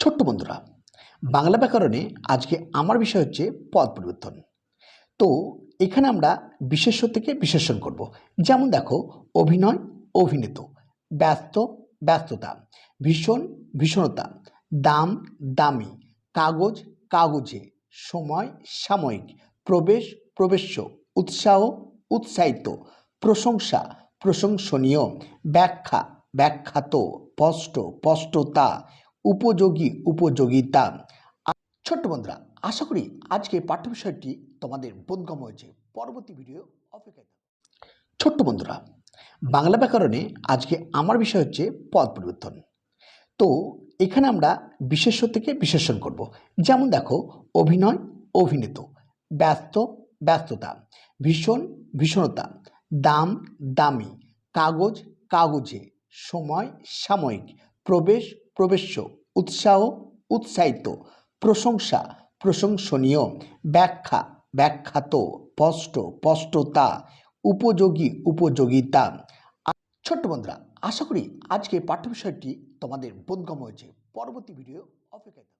ছোট্ট বন্ধুরা, বাংলা ব্যাকরণে আজকে আমার বিষয় হচ্ছে পদ পরিবর্তন। তো এখানে আমরা বিশেষ্য থেকে বিশেষণ করব। যেমন দেখো, অভিনয়, অভিনেত, ব্যস্ত, ব্যস্ততা, ভীষণ, ভীষণতা, দাম, দামি, কাগজ, কাগজে, সময়, সাময়িক, প্রবেশ, প্রবেশ্য, উৎসাহ, উৎসাহিত, প্রশংসা, প্রশংসনীয়, ব্যাখ্যা, ব্যাখ্যাত, স্পষ্ট, স্পষ্টতা উপযোগী উপযোগিতা। ছোট্ট বন্ধুরা, আশা করি আজকে পাঠ্য বিষয়টি তোমাদের বোধগম হয়েছে। পরবর্তী ভিডিও অপেক্ষায় থাকো। ছোট্ট বন্ধুরা, বাংলা ব্যাকরণে আজকে আমার বিষয় হচ্ছে পদ পরিবর্তন। তো এখানে আমরা বিশেষ্য থেকে বিশেষণ করব। যেমন দেখো, অভিনয়, অভিনেত, ব্যস্ত, ব্যস্ততা, ভীষণ, ভীষণতা, দাম, দামি, কাগজ, কাগজে, সময়, সাময়িক, প্রবেশ প্রবেশ্য উৎসাহ, উৎসাহিত, প্রশংসা, প্রশংসনীয়, ব্যাখ্যা, ব্যাখ্যাত, স্পষ্ট, স্পষ্টতা, উপযোগী, উপযোগিতা ছোট্ট বন্ধুরা, আশা করি আজকে পাঠ্য বিষয়টি তোমাদের বোধগম্য হয়েছে পরবর্তী ভিডিও অপেক্ষায়।